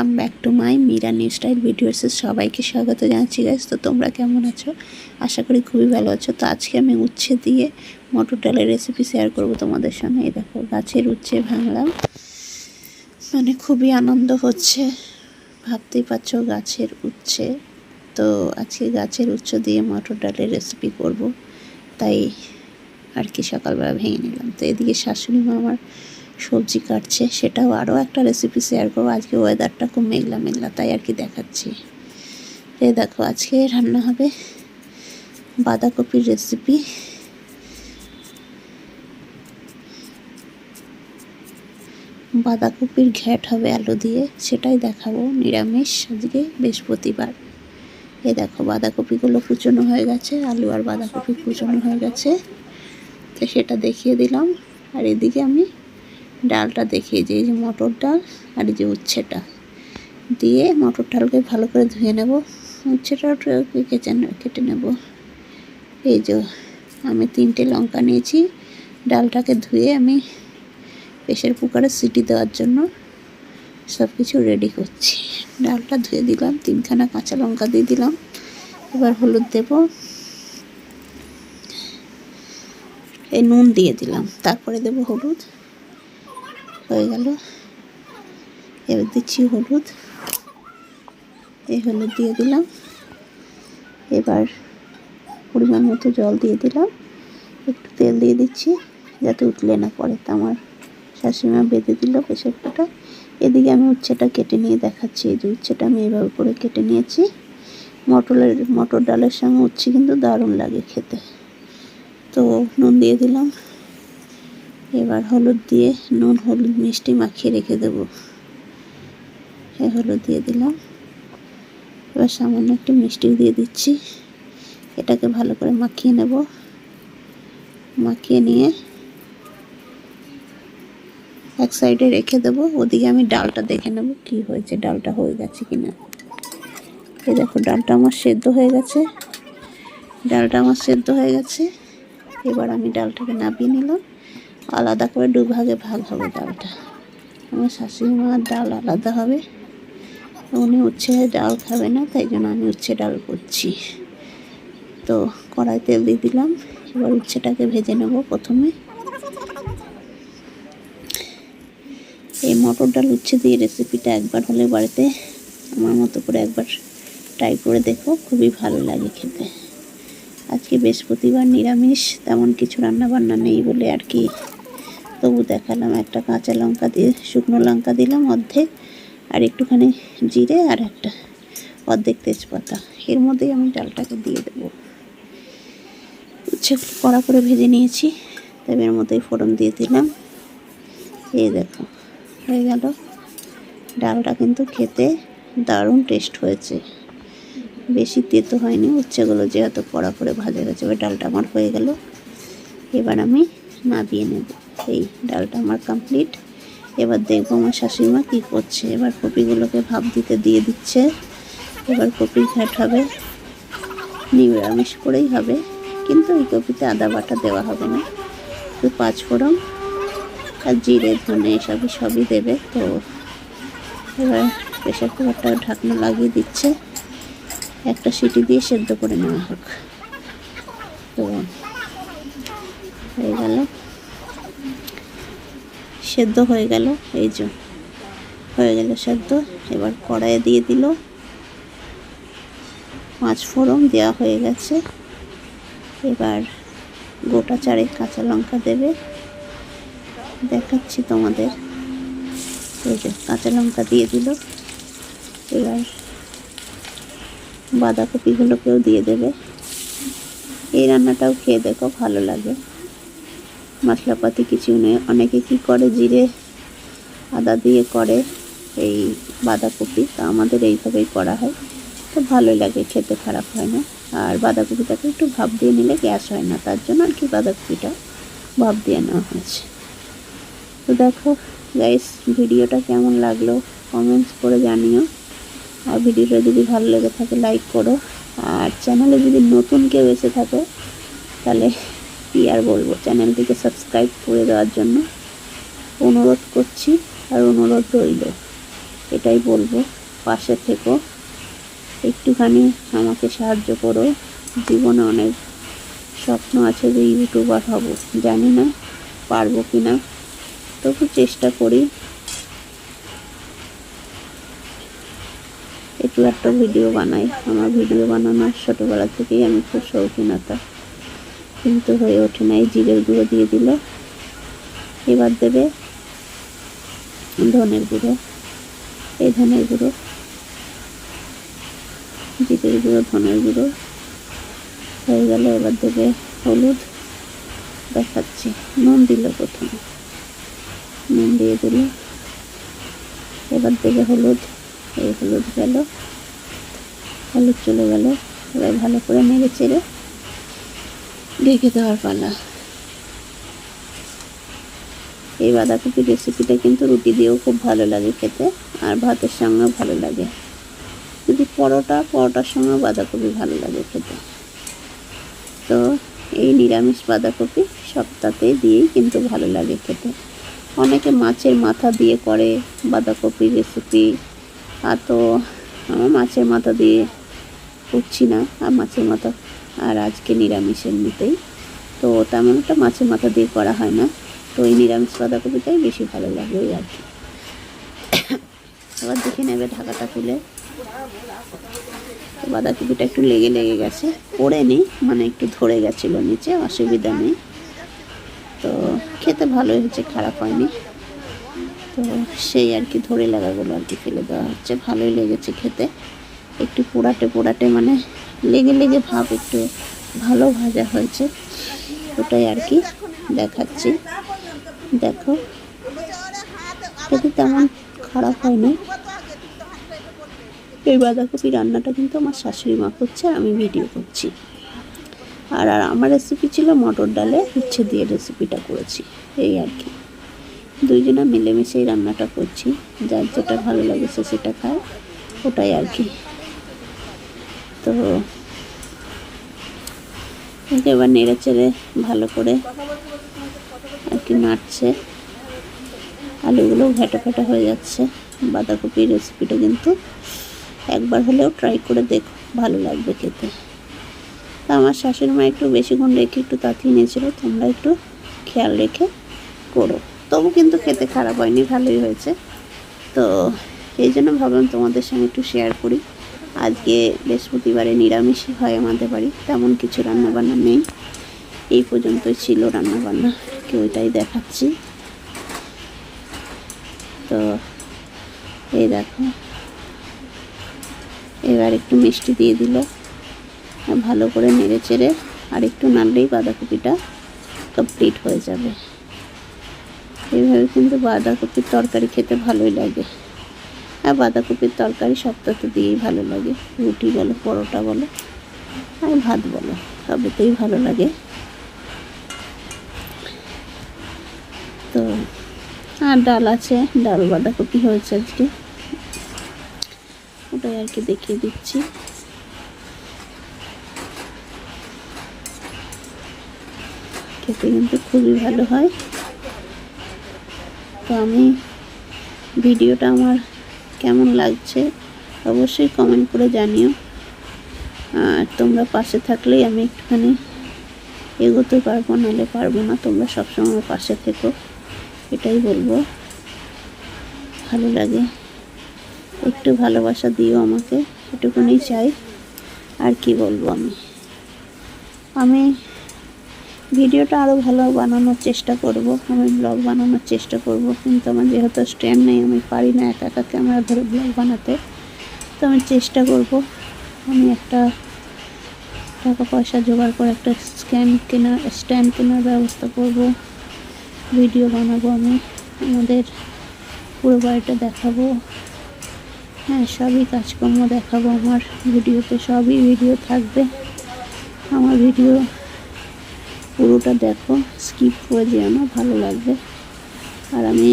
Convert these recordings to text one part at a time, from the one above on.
Welcome back to my Mira new style ভিডিওসে সবাইকে স্বাগত জানাচ্ছি গাইস তো তোমরা কেমন আছো? আশা করি খুবই ভালো আছো। তো আজকে আমি উচ্ছে দিয়ে মটর ডালের রেসিপি শেয়ার করব তোমাদের সঙ্গে এই দেখো, গাছের উচ্ছে ভাঙলাম। মানে খুবই আনন্দ হচ্ছে। ভাবতেই পারছ গাছের উচ্ছে। তো আজকে গাছের উচ্ছে দিয়ে মটর ডালের রেসিপি করব। তাই আর কি সকালবেলা ভেঙে নিলাম। তো এদিকে শাশুড়ি মা আমার সবজি কাটছে, সেটাও আরও একটা রেসিপি শেয়ার করব। আজকে ওয়েদারটা খুব মেঘলা মেঘলা, তাই আর কি দেখাচ্ছি। এ দেখো, আজকে রান্না হবে বাঁধাকপির রেসিপি বাঁধাকপির ঘ্যাট হবে আলু দিয়ে, সেটাই দেখাবো নিরামিষ আজকে বৃহস্পতিবার। এই দেখো, বাঁধাকপিগুলো কুচনো হয়ে গেছে, আলু আর বাঁধাকপি কুচনো হয়ে গেছে। তো সেটা দেখিয়ে দিলাম। আর এদিকে আমি ডালটা দেখিয়ে এই যে মটর ডাল আর যে উচ্ছেটা। দিয়ে মটর ডালকে ভালো করে ধুয়ে নেব। উচ্ছেটাও কেটে কেটে নেব। এই যে, আমি তিনটে লঙ্কা নিয়েছি। ডালটাকে ধুয়ে আমি প্রেশার কুকারে সিটি দেওয়ার জন্য সব কিছু রেডি করছি। ডালটা ধুয়ে দিলাম, তিনখানা কাঁচা লঙ্কা দিয়ে দিলাম। এবার হলুদ দেব। এই নুন দিয়ে দিলাম, তারপরে দেব হলুদ। হয়ে গেল। এবার দিচ্ছি হলুদ। এই হলুদ দিয়ে দিলাম। এবার পরিমাণ মতো জল দিয়ে দিলাম। একটু তেল দিয়ে দিচ্ছি যাতে উঠলে না পড়ে। তা আমার শাশুড়িমা বেঁধে দিল প্রেশারটা এদিকে আমি উচ্ছেটা কেটে নিয়ে দেখাচ্ছি। এই যে উচ্ছেটা আমি এভাবে করে কেটে নিয়েছি। মটরের, মটর ডালের সঙ্গে উচ্ছে কিন্তু দারুণ লাগে খেতে। তো নুন দিয়ে দিলাম। এবার হলুদ দিয়ে নুন, হলুদ, মিষ্টি মাখিয়ে রেখে দেব। হলুদ দিয়ে দিলাম। এবার সামান্য একটু মিষ্টি দিয়ে দিচ্ছি। এটাকে ভালো করে মাখিয়ে নেব। মাখিয়ে নিয়ে এক সাইডে রেখে দেবো। ওদিকে আমি ডালটা দেখে নেব কি হয়েছে, ডালটা হয়ে গেছে কি না এই দেখো, ডালটা আমার সেদ্ধ হয়ে গেছে। ডালটা আমার সেদ্ধ হয়ে গেছে। এবার আমি ডালটাকে নামিয়ে নিলাম। আলাদা করে দু ভাগে ভাগ হবে ডালটা। আমার শাশুড়ি মার ডাল আলাদা হবে। উনি উচ্ছে ডাল খাবে না, তাই জন্য আমি উচ্ছে ডাল করছি। তো কড়াই তেল দিয়ে দিলাম। এবার উচ্ছেটাকে ভেজে নেব প্রথমে। এই মটর ডাল উচ্ছে দিয়ে রেসিপিটা একবার হলে বাড়িতে আমার মতো করে একবার ট্রাই করে দেখো, খুবই ভালো লাগে খেতে। আজকে বৃহস্পতিবার নিরামিষ, তেমন কিছু রান্না বান্না নেই বলে আর কি তবু দেখালাম একটা কাঁচা লঙ্কা দিয়ে, শুকনো লঙ্কা দিলাম অর্ধেক, আর একটুখানি জিরে আর একটা অর্ধেক তেজপাতা। এর মধ্যেই আমি ডালটাকে দিয়ে দেবো। উচ্ছে কড়া করে ভেজে নিয়েছি তবে এর মধ্যেই ফোড়ন দিয়ে দিলাম। এই দেখো, হয়ে গেল। ডালটা কিন্তু খেতে দারুণ টেস্ট হয়েছে। বেশি তেতো হয়নি, উচ্ছেগুলো যেহেতু কড়া করে ভাজা গেছে এবার ডালটা আমার হয়ে গেল। এবার আমি নাবিয়ে নেব। এই ডালটা আমার কমপ্লিট এবার দেখব আমার শাশুড়িমা কী করছে। এবার কপিগুলোকে ভাপ দিতে দিয়ে দিচ্ছে। এবার কপি ঘাট হবে। নিরামিষ করেই হবে। কিন্তু এই কপিতে আদা বাটা দেওয়া হবে না। তো পাঁচ ফোড়ন আর জিরে, ধনে এসবই সবই দেবে। তো এবার প্রেশার কুকারটা ঢাকনা লাগিয়ে দিচ্ছে। একটা সিটি দিয়ে সেদ্ধ করে নেওয়া হোক। তো হয়ে গেল। সেদ্ধ হয়ে গেল, এই যে হয়ে গেল সেদ্ধ। এবার কড়াইয়ে দিয়ে দিল। পাঁচ ফোড়ন দেওয়া হয়ে গেছে। এবার গোটা চারে কাঁচা লঙ্কা দেবে। দেখাচ্ছি তোমাদের। এই যে কাঁচা লঙ্কা দিয়ে দিল। এবার বাঁধাকপিগুলোকেও দিয়ে দেবে। এই রান্নাটাও খেয়ে দেখো, ভালো লাগে। মশলাপাতি কিছু নেই। অনেকে কি করে? জিরে আদা দিয়ে করে এই বাঁধাকপি। তা আমাদের এইভাবেই করা হয়। তো ভালোই লাগে, খেতে খারাপ হয় না। আর বাঁধাকপিটাকে একটু ভাব দিয়ে নিলে গ্যাস হয় না। তার জন্য আর কি বাঁধাকপিটা ভাব দিয়ে নেওয়া হয়েছে। তো দেখো গাইস ভিডিওটা কেমন লাগল? কমেন্টস করে জানিও। আর ভিডিওটা যদি ভালো লেগে থাকে লাইক করো। আর চ্যানেলে যদি নতুন কেউ এসে থাকো, তাহলে কী আর বলব চ্যানেলটিকে সাবস্ক্রাইব করে দেওয়ার জন্য অনুরোধ করছি আর অনুরোধ রইল, এটাই বলব। পাশে থেকো, একটুখানি আমাকে সাহায্য করো। জীবনে অনেক স্বপ্ন আছে যে ইউটিউবার হব, জানি না পারব কি না তবু চেষ্টা করি। একটু একটা ভিডিও বানাই, আমার ভিডিও বানানোর ছোটোবেলা থেকেই আমি খুব শৌখিনতা কিন্তু হয়ে ওঠে না এই জিরের গুঁড়ো দিয়ে দিল। এবার দেবে ধনের গুঁড়ো। এই ধনের গুঁড়ো। জিরের গুঁড়ো, ধনের গুঁড়ো। হয়ে গেলে, এবার দেবে হলুদ। দেখাচ্ছি। নুন দিল প্রথমে। নুন দিয়ে দিল। এবার দেবে হলুদ। এই হলুদ গেল। হলুদ চলে গেল। এবার ভালো করে নেড়ে চেড়ে ঢেকে দেওয়ার পালা এই বাঁধাকপির রেসিপিটা কিন্তু রুটি দিয়েও খুব ভালো লাগে খেতে, আর ভাতের সঙ্গেও ভালো লাগে। যদি পরোটা, পরোটার সঙ্গেও বাঁধাকপি ভালো লাগে খেতে। তো এই নিরামিষ বাঁধাকপি সপ্তাহে দিয়েই কিন্তু ভালো লাগে খেতে। অনেকে মাছের মাথা দিয়ে করে বাঁধাকপির রেসিপি আর তো আমার মাছের মাথা দিয়ে করছি না, আর মাছের মাথা আর আজকে নিরামিষ এমনিতেই। তো তেমন একটা মাছের মাথা দিয়ে করা হয় না। তো এই নিরামিষ বাঁধাকপিটাই বেশি ভালো লাগে ওই আর কি। এবার দেখে নেবে ঢাকাটা তুলে। বাঁধাকপিটা একটু লেগে লেগে গেছে। পড়ে নি মানে একটু ধরে গেছিল নিচে, অসুবিধা নেই। তো খেতে ভালোই হয়েছে, খারাপ হয়নি। তো সেই আর কি ধরে লাগাগুলো আর কি ফেলে দেওয়া হচ্ছে। ভালোই লেগেছে খেতে। একটু পোড়াটে পোড়াটে মানে লেগে লেগে ভাব একটু ভালো ভাজা হয়েছে। ওটাই আর কি দেখাচ্ছি। দেখো। তেমন খারাপ হয়নি। এই বাঁধাকপি রান্নাটা কিন্তু আমার শাশুড়ি মা করছে আমি ভিডিও করছি। আর আর আমার রেসিপি ছিল মটর ডালে উচ্ছে দিয়ে রেসিপিটা করেছি। এই আর কি। দুইজনা মিলেমিশেই রান্নাটা করছি। যার যেটা ভালো লাগেছে সেটা খায়। ওটাই আর কি। তো এবার নেড়ে চেড়ে ভালো করে আর কি নাড়ছে। আলুগুলো ঘেটা ফেটা হয়ে যাচ্ছে। বাঁধাকপির রেসিপিটা কিন্তু একবার হলেও ট্রাই করে দেখো, ভালো লাগবে খেতে। তা আমার শাশুড়ি মা একটু বেশিক্ষণ রেখে একটু তাতিয়ে নিয়েছিল, তোমরা একটু খেয়াল রেখে করো। তবু কিন্তু খেতে খারাপ হয়নি, ভালোই হয়েছে। তো এই জন্য ভাবলাম তোমাদের সঙ্গে একটু শেয়ার করি। আজকে বৃহস্পতিবারে নিরামিষই হয় আমাদের বাড়ি, তেমন কিছু রান্নাবান্না নেই। এই পর্যন্তই ছিল রান্নাবান্না কি ওইটাই দেখাচ্ছি। তো এই দেখো, এবার একটু মিষ্টি দিয়ে দিল ভালো করে নেড়ে চেড়ে আর একটু নাড়লেই বাঁধাকপিটা কমপ্লিট হয়ে যাবে। এইভাবে কিন্তু বাঁধাকপির তরকারি খেতে ভালোই লাগে। আর বাঁধাকপির তরকারি সপ্তাহে দিয়েই ভালো লাগে। রুটি বলো, পরোটা বলো, আর ভাত বলো সবেতেই ভালো লাগে। তো, আর ডাল আছে, ডাল, বাঁধাকপি হয়েছে আজকে। ওটাই আর কি দেখিয়ে দিচ্ছি। খেতে কিন্তু খুবই ভালো হয়। তো আমি ভিডিওটা আমার কেমন লাগছে, অবশ্যই কমেন্ট করে জানিও। আর তোমরা পাশে থাকলেই আমি একটুখানি এগোতে পারব, নাহলে পারব না, তোমরা সবসময় পাশে থেকো, এটাই বলব। ভালো লাগে, একটু ভালোবাসা দিও আমাকে, এটুকুনি চাই, আর কি বলব আমি? আমি ভিডিওটা আরও ভালো বানানোর চেষ্টা করব, আমি ব্লগ বানানোর চেষ্টা করব, কিন্তু আমার যেহেতু স্ট্যান্ড নেই, আমি পারি না একা একা ক্যামেরা ধরে ব্লগ বানাতে। তো আমি চেষ্টা করব, আমি একটা টাকা পয়সা জোগাড় করে একটা স্ক্যান কেনার স্ট্যান্ড কেনার ব্যবস্থা করব ভিডিও বানাবো আমি, আমাদের পুরো বাড়িটা দেখাবো। হ্যাঁ সবই কাজকর্ম দেখাবো আমার ভিডিওতে সবই ভিডিও থাকবে। আমার ভিডিও পুরোটা দেখো স্কিপ করে যেও না, ভালো লাগবে। আর আমি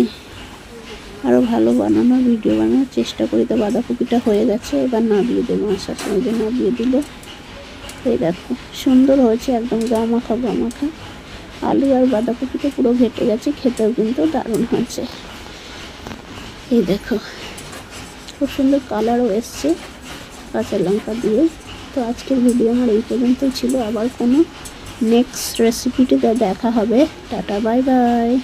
আরও ভালো বানানোর ভিডিও বানানোর চেষ্টা করি। তো বাঁধাকপিটা হয়ে গেছে, এবার নাবিয়ে দেবো আমার শাশুড়িকে নাবিয়ে দিল। এই দেখো, সুন্দর হয়েছে একদম গামাখা গামাখা। আলু আর বাঁধাকপিটা পুরো ঘেটে গেছে, খেতেও কিন্তু দারুণ হয়েছে। এই দেখো, খুব সুন্দর কালারও এসছে, কাঁচা লঙ্কা দিয়ে। তো আজকের ভিডিও আমার এই পর্যন্তই ছিল। আবার কোনো নেক্সট রেসিপিটিতে দেখা হবে। Tata bye bye.